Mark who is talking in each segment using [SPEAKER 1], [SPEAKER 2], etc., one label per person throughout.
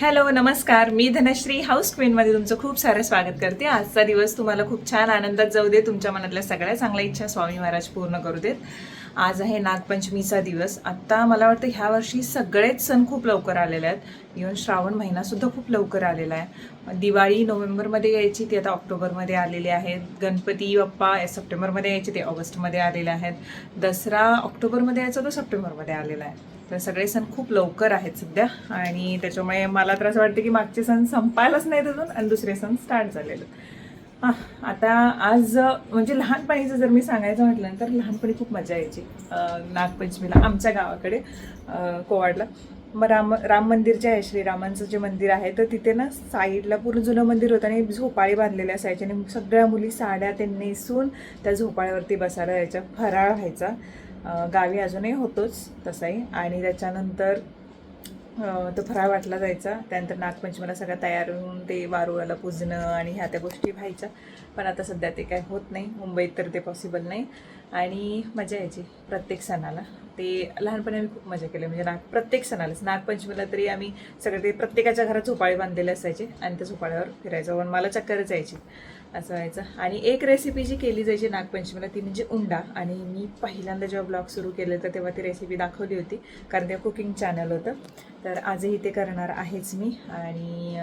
[SPEAKER 1] Hello नमस्कार. मी Dhanashree house क्वीनमध्ये तुमचं खूप सारं स्वागत करते. आजचा दिवस तुम्हाला खूप छान आनंदात जाऊ दे तुमच्या मनातल्या सगळ्या चांगल्या इच्छा स्वामी महाराज पूर्ण करू देत. आज आहे नागपंचमीचा दिवस. आत्ता मला वाटतं ह्या वर्षी सगळेच सण खूप लवकर आलेले आहेत. इव्हन श्रावण महिनासुद्धा खूप लवकर आलेला आहे. दिवाळी नोव्हेंबरमध्ये यायची ती आता ऑक्टोबरमध्ये आलेली आहेत. गणपती बाप्पा या सप्टेंबरमध्ये यायचे ते ऑगस्टमध्ये आलेले आहेत. दसरा ऑक्टोबरमध्ये यायचा तो सप्टेंबरमध्ये आलेला आहे. तर सगळे सण खूप लवकर आहेत सध्या आणि त्याच्यामुळे मला तर असं वाटतं की मागचे सण संपायलाच नाहीत अजून आणि दुसरे सण स्टार्ट झालेले हां आता आज म्हणजे लहानपणीचं जर मी सांगायचं म्हटलं तर लहानपणी खूप मजा यायची नागपंचमीला आमच्या गावाकडे कोवाडला. मग राम राम मंदिर जे आहे श्रीरामांचं जे मंदिर आहे तर तिथे ना साईडला पूर्ण जुनं मंदिर होतं आणि झोपाळे बांधलेले असायचे आणि सगळ्या मुली साड्या ते नेसून त्या झोपाळ्यावरती बसायला यायच्या फराळ व्हायचा. गावी अजूनही होतोच तसाही. आणि त्याच्यानंतर तो फराळ वाटला जायचा. त्यानंतर नागपंचमीला सगळ्या तयार होऊन ते वारुळाला पुजणं आणि ह्या त्या गोष्टी व्हायच्या. पण आता सध्या ते काय होत नाही. मुंबईत तर ते पॉसिबल नाही. आणि मजा यायची प्रत्येक सणाला. ते लहानपणी आम्ही खूप मजा केली. म्हणजे नाग प्रत्येक सणालाच. नागपंचमीला तरी आम्ही सगळे ते प्रत्येकाच्या घरात झोपाळे बांधलेले असायचे आणि त्या झोपाळ्यावर फिरायचं. पण मला चक्करच यायची. असं व्हायचं. आणि एक रेसिपी जी केली जायची नागपंचमीला ती म्हणजे उंडा. आणि मी पहिल्यांदा जेव्हा ब्लॉग सुरू केले तर तेव्हा ती रेसिपी दाखवली होती कारण ते कुकिंग चॅनल होतं. तर आजही ते करणार आहेच मी. आणि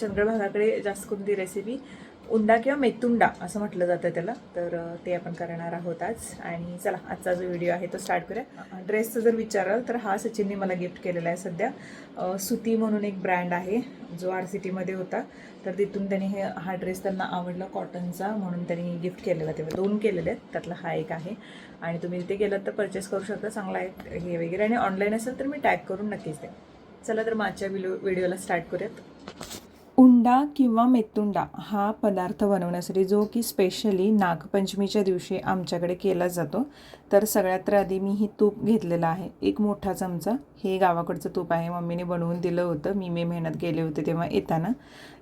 [SPEAKER 1] चंद्रभागाकडे जास्त करून ती रेसिपी उंडा किंवा मेतुंडा असं म्हटलं जातं त्याला. तर ते आपण करणार आहोत आज. आणि चला आजचा जो व्हिडिओ आहे तो स्टार्ट करूया. ड्रेसचं जर विचाराल तर हा सचिनने मला गिफ्ट केलेला आहे सध्या. सुती म्हणून एक ब्रँड आहे जो आर सी टीमध्ये होता. तर तिथून त्यांनी हे हा ड्रेस त्यांना आवडला कॉटनचा म्हणून त्यांनी गिफ्ट केलेला तेव्हा दोन केलेले आहेत त्यातला हा एक आहे. आणि तुम्ही तिथे गेलात तर परचेस करू शकता चांगला आहे हे वगैरे. आणि ऑनलाईन असेल तर मी टॅग करून नक्कीच द्या चला तर मागच्या व्हिडिओ व्हिडिओला स्टार्ट करूयात. उंडा किंवा मेतुंडा हा पदार्थ बनवण्यासाठी जो की स्पेशली नागपंचमीच्या दिवशी आमच्याकडे केला जातो. तर सगळ्यात तर आधी मी ही तूप घेतलेलं आहे. एक मोठा चमचा. हे गावाकडचं तूप आहे. मम्मीने बनवून दिलं होतं. मी मे मेहनत गेले होते तेव्हा येताना.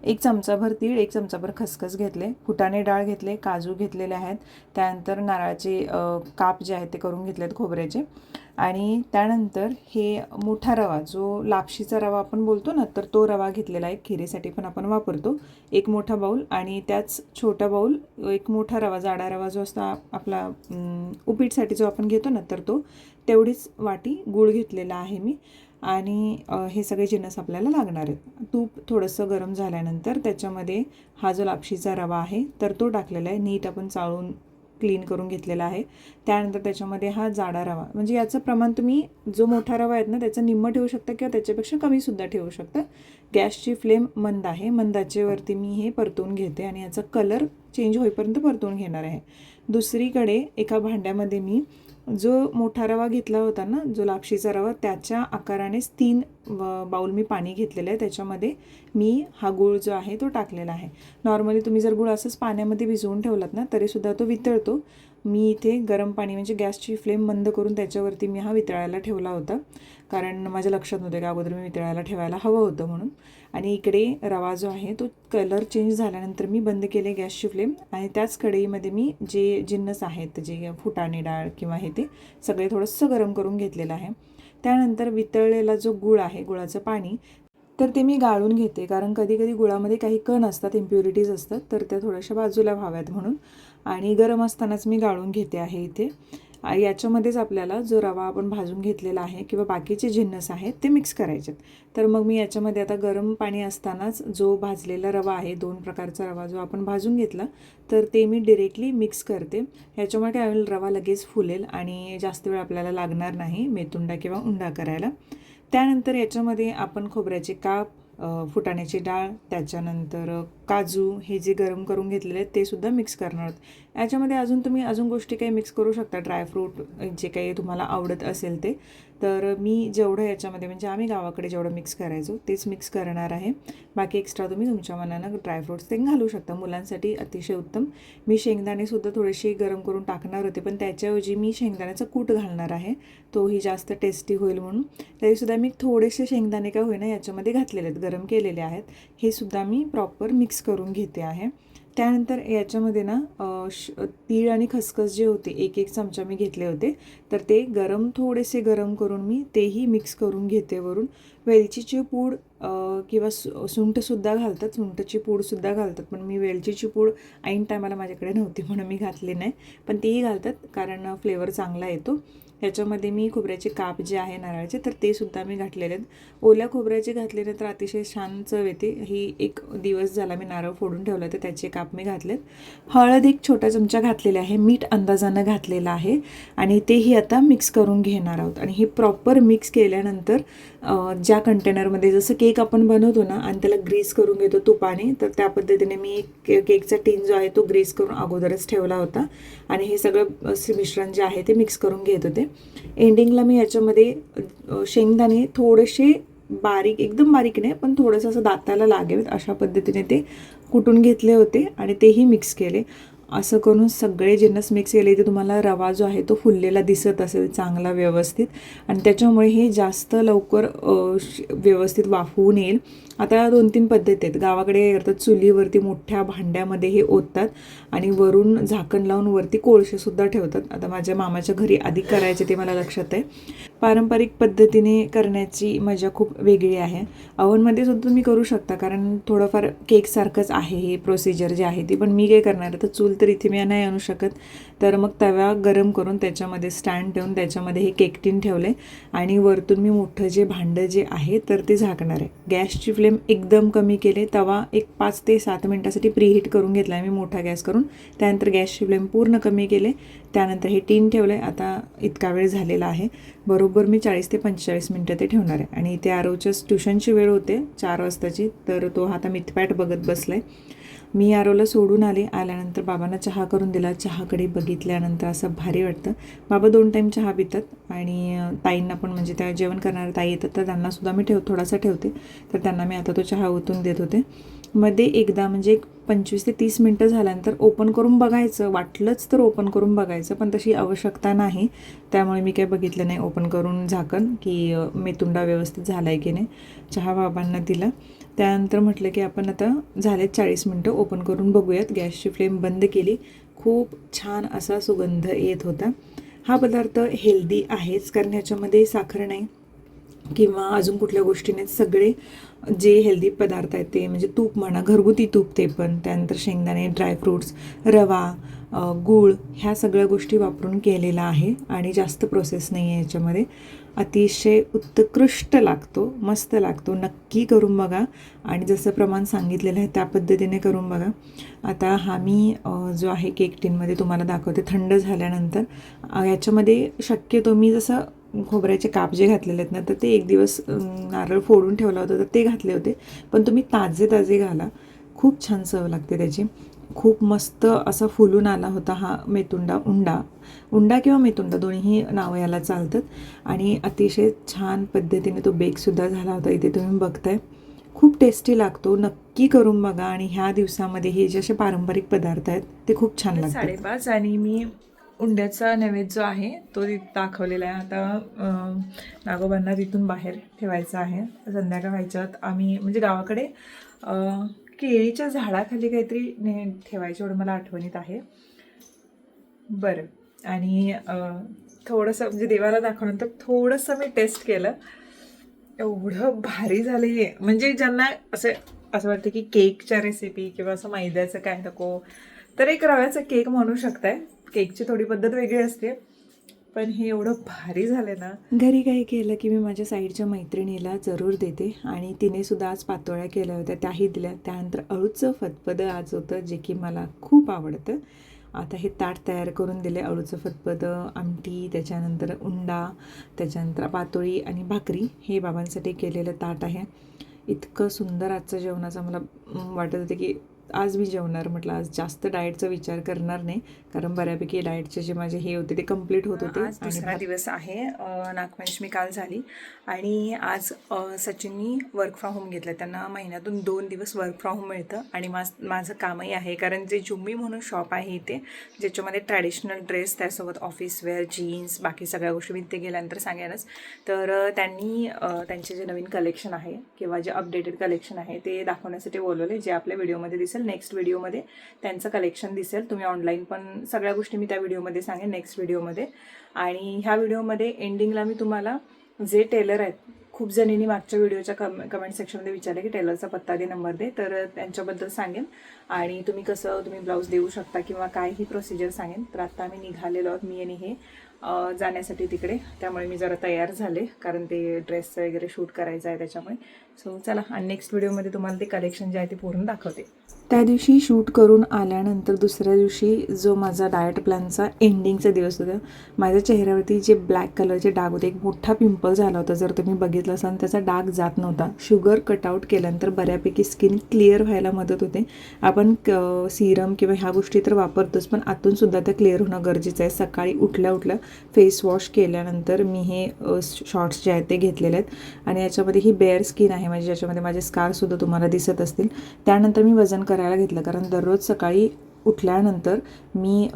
[SPEAKER 1] एक चमचाभर तीळ एक चमचाभर खसखस घेतले. फुटाणे डाळ घेतले. काजू घेतलेले आहेत. त्यानंतर नारळाचे काप जे आहेत ते करून घेतलेत खोबऱ्याचे. आणि त्यानंतर हे मोठा रवा जो लापशीचा रवा आपण बोलतो ना तर तो रवा घेतलेला आहे खिरीसाठी पण आपण वापरतो. एक मोठा बाऊल आणि त्याच छोटा बाऊल एक मोठा रवा जाडा रवा जो असतो आपला उपीटसाठी जो आपण घेतो ना तर तो तेवढीच वाटी गूळ घेतलेला आहे मी. आणि हे सगळे जिन्नस आपल्याला लागणार आहेत. तूप थोडंसं गरम झाल्यानंतर त्याच्यामध्ये हा जो लापशीचा रवा आहे तर तो टाकलेला आहे. नीट आपण चाळून क्लीन करून घेतलेला आहे. त्यानंतर त्याच्यामध्ये हा जाडा रवा. म्हणजे याचं प्रमाण तुम्ही जो मोठा रवा आहेत ना त्याचं निम्म ठेवू शकता किंवा त्याच्यापेक्षा कमीसुद्धा ठेवू शकता. गॅसची फ्लेम मंद आहे. मंदाचेवरती मी हे परतून घेते आणि याचा कलर चेंज होईपर्यंत परतून घेणार आहे. दुसरीकडे एका भांड्यामध्ये मी जो मोठा रवा घेतला होता ना जो लापशीचा रवा त्याच्या आकारानेच तीन बाऊल मी पाणी घेतलेलं आहे. त्याच्यामध्ये मी हा गूळ जो आहे तो टाकलेला आहे. नॉर्मली तुम्ही जर गूळ असंच पाण्यामध्ये भिजवून ठेवलात ना तरीसुद्धा तो वितळतो. मी इथे गरम पाणी म्हणजे गॅसची फ्लेम मंद करून त्याच्यावरती मी हा वितळायला ठेवला होता. कारण माझ्या लक्षात नव्हते का अगोदर मी वितळायला ठेवायला हवं होतं म्हणून. आणि इकडे रवा जो आहे तो कलर चेंज झाल्यानंतर मी बंद केले गॅसची फ्लेम आणि त्याच कढईमध्ये मी जे जिन्नस आहेत जे फुटाणे डाळ किंवा हे ते सगळे थोडंसं गरम करून घेतलेलं आहे. त्यानंतर वितळलेला जो गुळ आहे गुळाचं पाणी तर ते मी गाळून घेते. कारण कधी कधी गुळामध्ये काही कण असतात इम्प्युरिटीज असतात तर त्या थोड्याशा बाजूला व्हाव्यात म्हणून. आणि गरम असतानाच मी गाळून घेते आहे इथे. याच्यामध्येच आपल्याला जो रवा आपण भाजून घेतलेला आहे किंवा बाकीचे जिन्नस आहेत ते मिक्स करायचे तर मग मी याच्यामध्ये आता गरम पाणी असतानाच जो भाजलेला रवा आहे दोन प्रकारचा रवा जो आपण भाजून घेतला तर ते मी डिरेक्टली मिक्स करते. ह्याच्यामुळे काय होईल रवा लगेच फुलेल आणि जास्त वेळ आपल्याला लागणार नाही मेतुंडा किंवा उंडा करायला. त्यानंतर याच्यामध्ये आपण खोबऱ्याचे काप फुटाण्याची डाळ त्याच्यानंतर काजू हे जे गरम करून घेतलेले आहेत ते सुद्धा मिक्स करणार आहोत. याच्यामध्ये अजून तुम्ही अजून गोष्टी काही मिक्स करू शकता. ड्रायफ्रूट जे काही तुम्हाला आवडत असेल ते. तर मी जेवढं याच्यामध्ये म्हणजे आम्ही गावाकडे जेवढं मिक्स करायचो तेच मिक्स करणार आहे. बाकी एक्स्ट्रा तुम्ही तुमच्या मनानं ड्रायफ्रूट्स ते घालू शकता. मुलांसाठी अतिशय उत्तम. मी शेंगदाणेसुद्धा थोडेसे गरम करून टाकणार होते पण त्याच्याऐवजी मी शेंगदाण्याचा कूट घालणार आहे. तोही जास्त टेस्टी होईल म्हणून. तरीसुद्धा मी थोडेसे शेंगदाणे का होईना याच्यामध्ये घातलेले आहेत गरम केलेले आहेत. हे सुद्धा मी प्रॉपर मिक्स करून घेते आहे. त्यानंतर याच्यामध्ये ना श तीळ आणि खसखस जे होते एक एक चमचा मी घेतले होते. तर ते गरम थोडेसे गरम करून मी तेही मिक्स करून घेते वरून. वेलचीची पूड किंवा सु सुंठसुद्धा घालतात. सुंठची पूडसुद्धा घालतात. पण मी वेलचीची पूड ऐन टायमाला माझ्याकडे नव्हती म्हणून मी घातली नाही. पण तेही घालतात कारण फ्लेवर चांगला येतो. ह्याच्यामध्ये मी खोबऱ्याचे काप जे आहे नारळाचे तर ते सुद्धा मी घातलेले आहेत. ओल्या खोबऱ्याचे घातलेले तर अतिशय छान चव येते. ही एक दिवस झाला मी नारळ फोडून ठेवला तर त्याचे काप मी घातलेत. हळद एक छोटा चमचा घातलेला आहे मीठ अंदाजानं घातलेलं आहे. आणि तेही आता मिक्स करून घेणार आहोत. आणि हे प्रॉपर मिक्स केल्यानंतर ज्या कंटेनरमध्ये जसं केक आपण बनवतो ना आणि त्याला ग्रीस करून घेतो तुपाने तर त्या पद्धतीने मी एक केकचा टीन जो आहे तो ग्रीस करून अगोदरच ठेवला होता. आणि हे सगळं असे मिश्रण जे आहे ते मिक्स करून घेत होते. एंडिंगला मी याच्यामध्ये शेंगदाणे थोडेसे बारीक एकदम बारीक नाही पण थोडंसं असं दाताला लागेल अशा पद्धतीने ते कुटून घेतले होते आणि तेही मिक्स केले. असं करून सगळे जिन्नस मिक्स केले ते तुम्हाला रवा जो आहे तो फुललेला दिसत असेल चांगला व्यवस्थित. आणि त्याच्यामुळे हे जास्त लवकर श- व्यवस्थित वाफवून येईल. आता दोन तीन पद्धती आहेत. गावाकडे अर्थात चुलीवरती मोठ्या भांड्यामध्ये हे ओततात आणि वरून झाकण लावून वरती कोळशेसुद्धा ठेवतात. आता माझ्या मामाच्या घरी आधी करायचे ते मला लक्षात आहे. पारंपरिक पद्धतीने करण्याची मजा खूप वेगळी आहे. अवनमध्ये सुद्धा तुम्ही करू शकता कारण थोडंफार केकसारखंच आहे हे प्रोसिजर जे आहे ती. पण मी काय करणार तर चूल तर इथे मी नाही आणू शकत. तर मग तवा गरम करून त्याच्यामध्ये स्टँड ठेवून त्याच्यामध्ये हे केकटीन ठेवले. आणि वरतून मी मोठं जे भांडं जे आहे तर ते झाकणार आहे. गॅसची फ्लेम एकदम कमी केले. तवा एक पाच ते सात मिनटासाठी प्रीहीट करून घेतला आहे मी मोठा गॅस करून. त्यानंतर गॅसची फ्लेम पूर्ण कमी केले. त्यानंतर हे टीन ठेवलं आहे आता इतका वेळ झालेला आहे. बरोबर मी चाळीस ते पंचेचाळीस मिनटं ते ठेवणार आहे. आणि इथे आरवच्या ट्युशनची वेळ होते चार वाजताची. तर तो आता मिथपॅट बघत बसला आहे मी आरोला सोडून आले. आल्यानंतर बाबांना चहा करून दिला. चहाकडे बघितल्यानंतर असं भारी वाटतं. बाबा दोन टाईम चहा पितात आणि ताईंना पण म्हणजे त्या जेवण करणाऱ्या ताई येतात तर त्यांनासुद्धा मी ठेव थोडासा ठेवते. तर त्यांना मी आता तो चहा ओतून देत होते. मध्ये एकदा म्हणजे एक पंचवीस ते तीस मिनटं झाल्यानंतर ओपन करून बघायचं. वाटलंच तर ओपन करून बघायचं पण तशी आवश्यकता नाही. त्यामुळे मी काही बघितलं नाही. ओपन करून झाकण की मेतुंडा व्यवस्थित झाला आहे की नाही. चहा बाबांना दिला. त्यानंतर म्हटलं की आपण आता झाले चाळीस मिनटं ओपन करून बघूयात. गॅसची फ्लेम बंद केली. खूप छान असा सुगंध येत होता. हा पदार्थ हेल्दी आहेच कारण ह्याच्यामध्ये साखर नाही किंवा अजून कुठल्या गोष्टीने सगळे जे हेल्दी पदार्थ आहेत ते म्हणजे तूप म्हणा घरगुती तूप ते पण त्यानंतर शेंगदाणे ड्रायफ्रूट्स रवा गूळ ह्या सगळ्या गोष्टी वापरून केलेला आहे आणि जास्त प्रोसेस नाही आहे याच्यामध्ये अतिशय उत्कृष्ट लागतो मस्त लागतो. नक्की करून बघा. आणि जसं प्रमाण सांगितलेलं आहे त्या पद्धतीने करून बघा. आता हा मी जो आहे केक टीनमध्ये तुम्हाला दाखवते थंड झाल्यानंतर. याच्यामध्ये शक्यतो मी जसं खोबऱ्याचे काप जे घातलेले आहेत ना तर ते एक दिवस नारळ फोडून ठेवला होता तर ते घातले होते. पण तुम्ही ताजे ताजे घाला. खूप छान चव लागते त्याची. खूप मस्त असा फुलून आला होता हा मेतुंडा उंडा. उंडा किंवा मेतुंडा दोन्ही नावं याला चालतात. आणि अतिशय छान पद्धतीने तो बेकसुद्धा झाला होता. इथे तुम्ही बघताय. खूप टेस्टी लागतो. नक्की करून बघा. आणि ह्या दिवसामध्ये हे जे असे पारंपरिक पदार्थ आहेत ते खूप छान लागतात. साडेपाच आणि मी उंड्याचा नैवेद्य जो आहे. तो तिथं दाखवलेला आहे. आता नागोबांना तिथून बाहेर ठेवायचा आहे. संध्याकाळ व्हायच्यात आम्ही म्हणजे गावाकडे केळीच्या झाडाखाली काहीतरी ने ठेवायची एवढं मला आठवणीत आहे. बरं. आणि थोडंसं म्हणजे देवाला दाखवल्यानंतर थोडंसं मी टेस्ट केलं. एवढं भारी झालं हे. म्हणजे ज्यांना असं असं वाटतं की केकच्या रेसिपी किंवा असं मैद्याचं काय नको तर एक रव्याचा केक म्हणू शकताय. केकची थोडी पद्धत वेगळी असते. पण हे एवढं भारी झालं ना. घरी काही केलं की मी माझ्या साईडच्या मैत्रिणीला जरूर देते आणि तिने सुद्धा आज पातोळ्या केल्या होत्या. त्याही दिल्या. त्यानंतर अळूचं फतपदं आज होतं जे की मला खूप आवडतं. आता हे ताट तयार करून दिले. अळूचं फतपदं आमटी त्याच्यानंतर उंडा त्याच्यानंतर पातोळी आणि भाकरी हे बाबांसाठी केलेलं ताट आहे. इतकं सुंदर आजचं जेवणाचं मला वाटत होतं की आज मी जेवणार म्हटलं आज जास्त डाएटचा विचार करणार नाही कारण बऱ्यापैकी डाएटचे जे माझे हे होते ते कंप्लीट होत होते
[SPEAKER 2] आज दुसरा दिवस आहे नागपंचमी काल झाली आणि आज सचिननी वर्क फ्रॉम होम घेतलं. त्यांना महिन्यातून दोन दिवस वर्क फ्रॉम होम मिळतं आणि माझ माझं कामही आहे कारण जे जुम्मी म्हणून शॉप आहे इथे ज्याच्यामध्ये ट्रॅडिशनल ड्रेस त्यासोबत ऑफिस वेअर जीन्स बाकी सगळ्या गोष्टी मी ते गेल्यानंतर सांगेनच. तर त्यांनी त्यांचे जे नवीन कलेक्शन आहे किंवा जे अपडेटेड कलेक्शन आहे ते दाखवण्यासाठी बोलवले जे आपल्या व्हिडिओमध्ये दिसेल. असेल नेक्स्ट व्हिडिओमध्ये त्यांचं कलेक्शन दिसेल. तुम्ही ऑनलाईन पण सगळ्या गोष्टी मी त्या व्हिडिओमध्ये सांगेन नेक्स्ट व्हिडिओमध्ये आणि ह्या व्हिडिओमध्ये एंडिंगला मी तुम्हाला जे टेलर आहेत खूप जणींनी मागच्या व्हिडिओच्या कम कमेंट सेक्शनमध्ये विचारलं की टेलरचा पत्ता दे नंबर दे. तर त्यांच्याबद्दल सांगेन. आणि तुम्ही कसं तुम्ही ब्लाऊज देऊ शकता किंवा काय ही प्रोसिजर सांगेन. तर आत्ता आम्ही निघालेलो आहोत मी आणि हे. जाण्यासाठी तिकडे. त्यामुळे मी जरा तयार झाले कारण ते ड्रेसचं वगैरे शूट करायचं आहे त्याच्यामुळे. सो चला आणि नेक्स्ट व्हिडिओमध्ये तुम्हाला ते कलेक्शन जे आहे ते पूर्ण दाखवते. त्या दिवशी शूट करून आल्यानंतर दुसऱ्या दिवशी जो माझा डायट प्लॅनचा एंडिंगचा दिवस होता माझ्या चेहऱ्यावरती जे ब्लॅक कलरचे डाग होते एक मोठा पिंपल झाला होता. जर तुम्ही बघितलं असाल त्याचा डाग जात नव्हता. शुगर कटआउट केल्यानंतर बऱ्यापैकी स्किन क्लिअर व्हायला मदत होते. आपण सिरम किंवा ह्या गोष्टी तर वापरतोच पण आतूनसुद्धा त्या क्लिअर होणं गरजेचं आहे. सकाळी उठल्या उठल्या फेस वॉश केल्यानंतर मी हे शॉर्ट्स जे आहेत ते घेतलेले आहेत. आणि याच्यामध्ये ही बेअर स्किन आहे म्हणजे ज्याच्यामध्ये माझे स्कारसुद्धा तुम्हाला दिसत असतील. त्यानंतर मी वजन करायला घेतलं कारण दररोज सकाळी उठल्यानंतर मी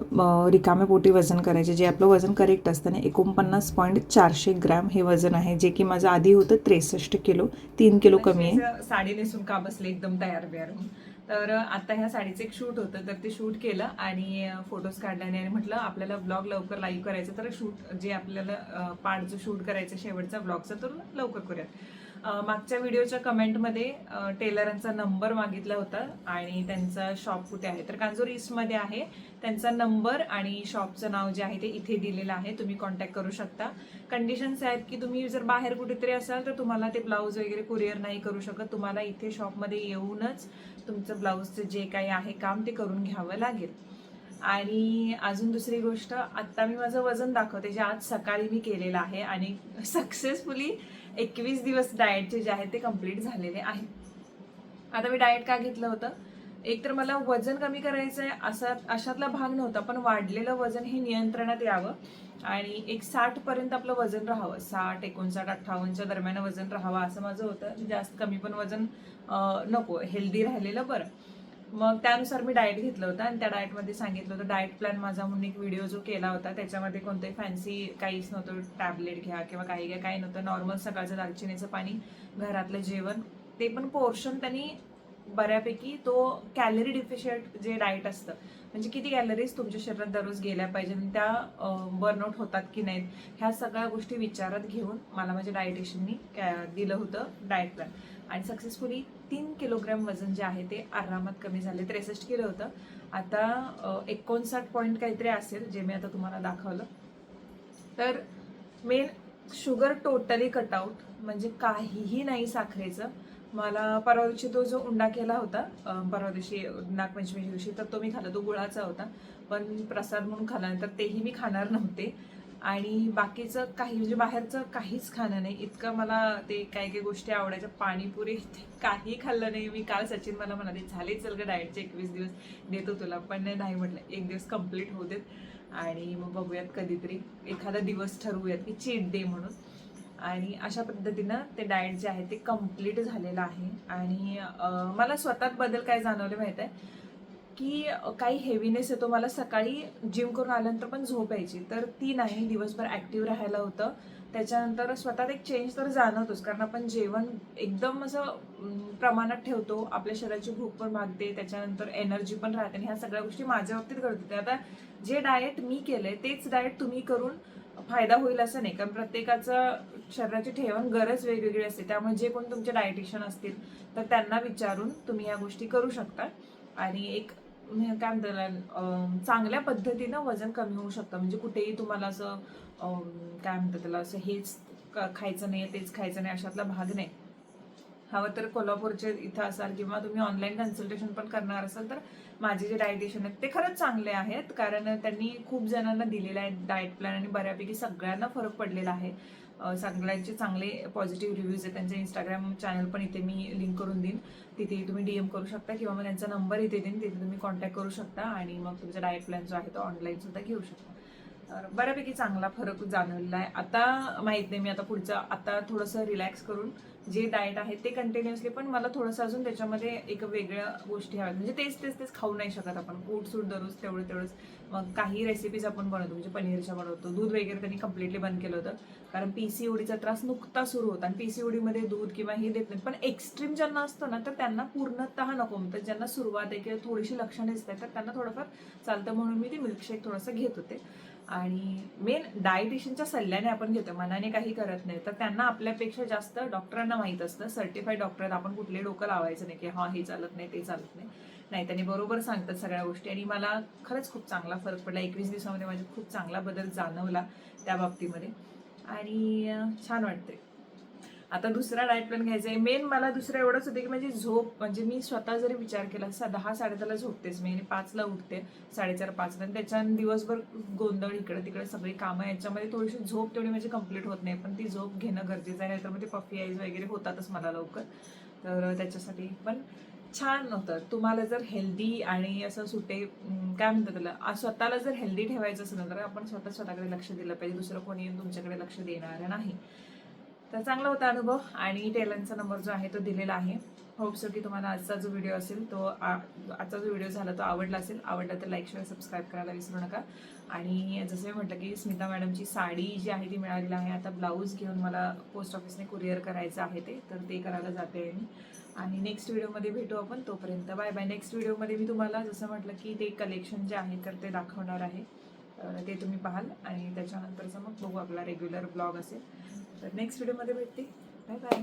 [SPEAKER 2] रिकाम्या पोटी वजन करायचे. जे आपलं वजन करेक्ट असतं ना एकोणपन्नास पॉईंट चारशे ग्रॅम हे वजन आहे जे की माझं आधी होतं त्रेसष्ट किलो तीन किलो कमी आहे.
[SPEAKER 1] साडी नेसून का बसले एकदम तयार बियार होऊन? तर आता ह्या साडीचं एक शूट होतं तर ते शूट केलं आणि फोटोज काढल्याने आणि म्हटलं आपल्याला ब्लॉग लवकर लाईव्ह करायचं तर शूट जे आपल्याला पार्ट जो शूट करायचं शेवटचा ब्लॉगचा तर लवकर करूयात. मागच्या व्हिडिओच्या कमेंटमध्ये टेलरांचा नंबर मागितला होता आणि त्यांचा शॉप कुठे आहे? तर कांजूर ईस्टमध्ये आहे. त्यांचा नंबर आणि शॉपचं नाव जे आहे ते इथे दिलेलं आहे. तुम्ही कॉन्टॅक्ट करू शकता. कंडिशन्स आहेत की तुम्ही जर बाहेर कुठेतरी असाल तर तुम्हाला ते ब्लाऊज वगैरे कुरिअर नाही करू शकत. तुम्हाला इथे शॉपमध्ये येऊनच तुमचं ब्लाऊजचं जे काही आहे काम ते करून घ्यावं लागेल. आणि अजून दुसरी गोष्ट आत्ता मी माझं वजन दाखवते जे आज सकाळी मी केलेलं आहे आणि सक्सेसफुली एकवीस दिवस डाएटचे जे आहे ते कंप्लीट झालेले आहेत आता मी डाएट का घेतलं होतं? एक तर मला वजन कमी करायचं आहे असा अशातला भाग नव्हता पण वाढलेलं वजन हे नियंत्रणात यावं. आणि एक साठपर्यंत आपलं वजन राहावं साठ एकोणसाठ अठ्ठावन्नच्या दरम्यान वजन राहावं असं माझं होतं. जास्त कमी पण वजन नको हेल्दी राहिलेलं बरं. मग त्यानुसार मी डाएट घेतलं होतं आणि त्या डाएटमध्ये सांगितलं होतं डाएट प्लॅन माझा म्हणून एक व्हिडिओ जो केला होता त्याच्यामध्ये कोणतंही फॅन्सी काहीच नव्हतं टॅबलेट घ्या किंवा काही घ्या काही नव्हतं. नॉर्मल सकाळचं दालचिनीचं पाणी घरातलं जेवण ते पण पोर्शन त्यांनी बऱ्यापैकी तो कॅलरी डिफिशियंट जे डाएट असतं म्हणजे किती कॅलरीज तुमच्या शरीरात दररोज गेल्या पाहिजे आणि त्या बर्नआउट होतात की नाहीत ह्या सगळ्या गोष्टी विचारात घेऊन मला माझ्या डायटिशियननी दिलं होतं डाएट प्लॅन आणि सक्सेसफुली तीन किलोग्रॅम वजन जे आहे ते आरामात कमी झाले त्रेसष्ट किलो होतं. आता एकोणसाठ पॉईंट काहीतरी असेल जे मी आता तुम्हाला दाखवलं. तर मेन शुगर टोटली कटआउट म्हणजे काहीही नाही साखरेचं. मला परवा दिवशी तो जो उंडा केला होता परवा दिवशी नागपंचमीच्या दिवशी तर तो मी खाल्ला तो गुळाचा होता. पण प्रसाद म्हणून खाल्ला नाही तर तेही मी खाणार नव्हते. आणि बाकीचं काही म्हणजे बाहेरचं काहीच खाणं नाही. इतकं मला ते काही काही गोष्टी आवडायच्या. पाणीपुरी काही खाल्लं नाही मी. काल सचिन मला म्हणाले झाले चल ग डाएटचे एकवीस दिवस. देतो तुला पण नाही म्हटलं. एक दिवस कंप्लीट होऊ देत. आणि मग बघूयात कधीतरी. एखादा दिवस ठरवूयात की चीट डे म्हणून. आणि अशा पद्धतीनं ते डाएट जे आहे ते कंप्लीट झालेलं आहे. आणि मला स्वतःत बदल काय जाणवले माहीत आहे? की काही हेवीनेस येतो. मला सकाळी जिम करून आल्यानंतर पण झोप यायची. तर ती नाही. दिवसभर ॲक्टिव्ह राहायला होतं. त्याच्यानंतर स्वतःत एक चेंज तर जाणवतोच. कारण आपण जेवण एकदम असं प्रमाणात ठेवतो. आपल्या शरीराची भूक पण भागते. त्याच्यानंतर एनर्जी पण राहते. आणि ह्या सगळ्या गोष्टी माझ्या बाबतीत घडत होत्या. आता जे डाएट मी केलंय तेच डाएट तुम्ही करून फायदा होईल असं नाही. कारण प्रत्येकाचं शरीराची ठेवण गरज वेगवेगळी असते. त्यामुळे जे कोण तुमचे डायटिशियन असतील तर त्यांना विचारून तुम्ही या गोष्टी करू शकता. आणि एक म्हणजे काय म्हणतात चांगल्या पद्धतीनं वजन कमी होऊ शकतं. म्हणजे कुठेही तुम्हाला असं काय म्हणतात त्याला असं हेच क- खायचं नाही तेच खायचं नाही अशातला भाग नाही. हवं तर कोल्हापूरचे इथं असाल किंवा तुम्ही ऑनलाईन कन्सल्टेशन पण करणार असाल तर माझे जे डायटिशियन आहेत ते खरंच चांगले आहेत. कारण त्यांनी खूप जणांना दिलेला आहे डाएट प्लॅन आणि बऱ्यापैकी सगळ्यांना फरक पडलेला आहे. सगळ्यांचे चांगले पॉझिटिव्ह रिव्ह्यूज आहेत. त्यांचे इंस्टाग्राम चॅनल पण इथे मी लिंक करून देईन. तिथे तुम्ही डी एम करू शकता किंवा मग त्यांचा नंबर इथे देईन. तिथे तुम्ही कॉन्टॅक्ट करू शकता आणि मग तुमचा डाएट प्लॅन जो आहे तो ऑनलाईन सुद्धा घेऊ शकता. तर बऱ्यापैकी चांगला फरक जाणवलेला आहे. आता माहीत नाही मी आता पुढचं आता थोडंसं रिलॅक्स करून जे डाएट आहे ते कंटिन्युअसली पण मला थोडंसं अजून त्याच्यामध्ये एक वेगळ्या गोष्टी हव्यात. म्हणजे तेच तेच तेच खाऊ नाही शकत आपण. उठ सूट दररोज तेवढं तेवढंच. मग काही रेसिपीज आपण बनवतो म्हणजे पनीरच्या बनवतो. दूध वगैरे त्यांनी कम्प्लिटली बंद केलं होतं. कारण पी सी ओडीचा त्रास नुकता सुरू होता. आणि पी सी ओडीमध्ये दूध किंवा हे देत नाही. पण एक्स्ट्रीम ज्यांना असतं ना तर त्यांना पूर्णतः नको. म्हणतात ज्यांना सुरुवात आहे किंवा थोडीशी लक्षणं दिसत तर त्यांना थोडंफार चालतं म्हणून मी ते मिल्कशेक थोडंसं घेत होते. आणि मेन डायटिशियनच्या सल्ल्याने आपण घेतो मनाने काही करत नाही. तर त्यांना आपल्यापेक्षा जास्त डॉक्टरांना माहीत असतं सर्टिफाईड डॉक्टर आपण कुठले डोकं लावायचं नाही की हा हे चालत नाही ते चालत नाही. नाही त्यांनी बरोबर सांगतात सगळ्या गोष्टी. आणि मला खरंच खूप चांगला फरक पडला. एकवीस दिवसामध्ये माझ्या खूप चांगला बदल जाणवला त्या बाबतीमध्ये. आणि छान वाटते आता दुसरा डायट प्लॅन घ्यायचा आहे. मेन मला दुसरं एवढंच होतं की माझी झोप म्हणजे मी स्वतः जरी विचार केला सा दहा साडेदहाला झोपतेच. मी आणि पाचला उठते साडेचार पाचला आणि त्याच्यानं दिवसभर गोंधळ इकडे तिकडे सगळी कामं याच्यामध्ये थोडीशी झोप तेवढी म्हणजे माझी कंप्लीट होत नाही. पण ती झोप घेणं गरजेचं आहे. नाहीतर मग ते पफी आईज वगैरे होतातच मला लवकर. तर त्याच्यासाठी पण छान होतं. तुम्हाला जर हेल्दी आणि असं सुटे काय म्हणतात त्याला स्वतःला जर हेल्दी ठेवायचं असेल ना तर आपण स्वतः स्वतःकडे लक्ष दिलं पाहिजे. दुसरं कोणी येऊन तुमच्याकडे लक्ष देणार नाही. तर चांगला होता अनुभव आणि टेलरचा नंबर जो आहे तो दिलेला आहे. होपसो की तुम्हाला आजचा जो व्हिडिओ असेल तो आ- आजचा जो व्हिडिओ झाला तो आवडला असेल. आवडला तर लाईक शेअर सबस्क्राईब करायला विसरू नका. आणि जसं मी म्हटलं की स्मिता मॅडमची साडी जी आहे ती मिळालेली आहे. आता ब्लाऊज घेऊन मला पोस्ट ऑफिसने कुरिअर करायचं आहे ते तर ते करायला जाते आहे मी. आणि नेक्स्ट व्हिडिओमध्ये भेटू आपण. तोपर्यंत बाय बाय नेक्स्ट व्हिडिओमध्ये मी तुम्हाला जसं म्हटलं की ते कलेक्शन जे आहे तर ते दाखवणार आहे. ते तुम्ही पाहाल. आणि त्याच्यानंतरचं मग बघू आपला रेग्युलर ब्लॉग असेल. तर नेक्स्ट व्हिडिओमध्ये भेटते. Bye bye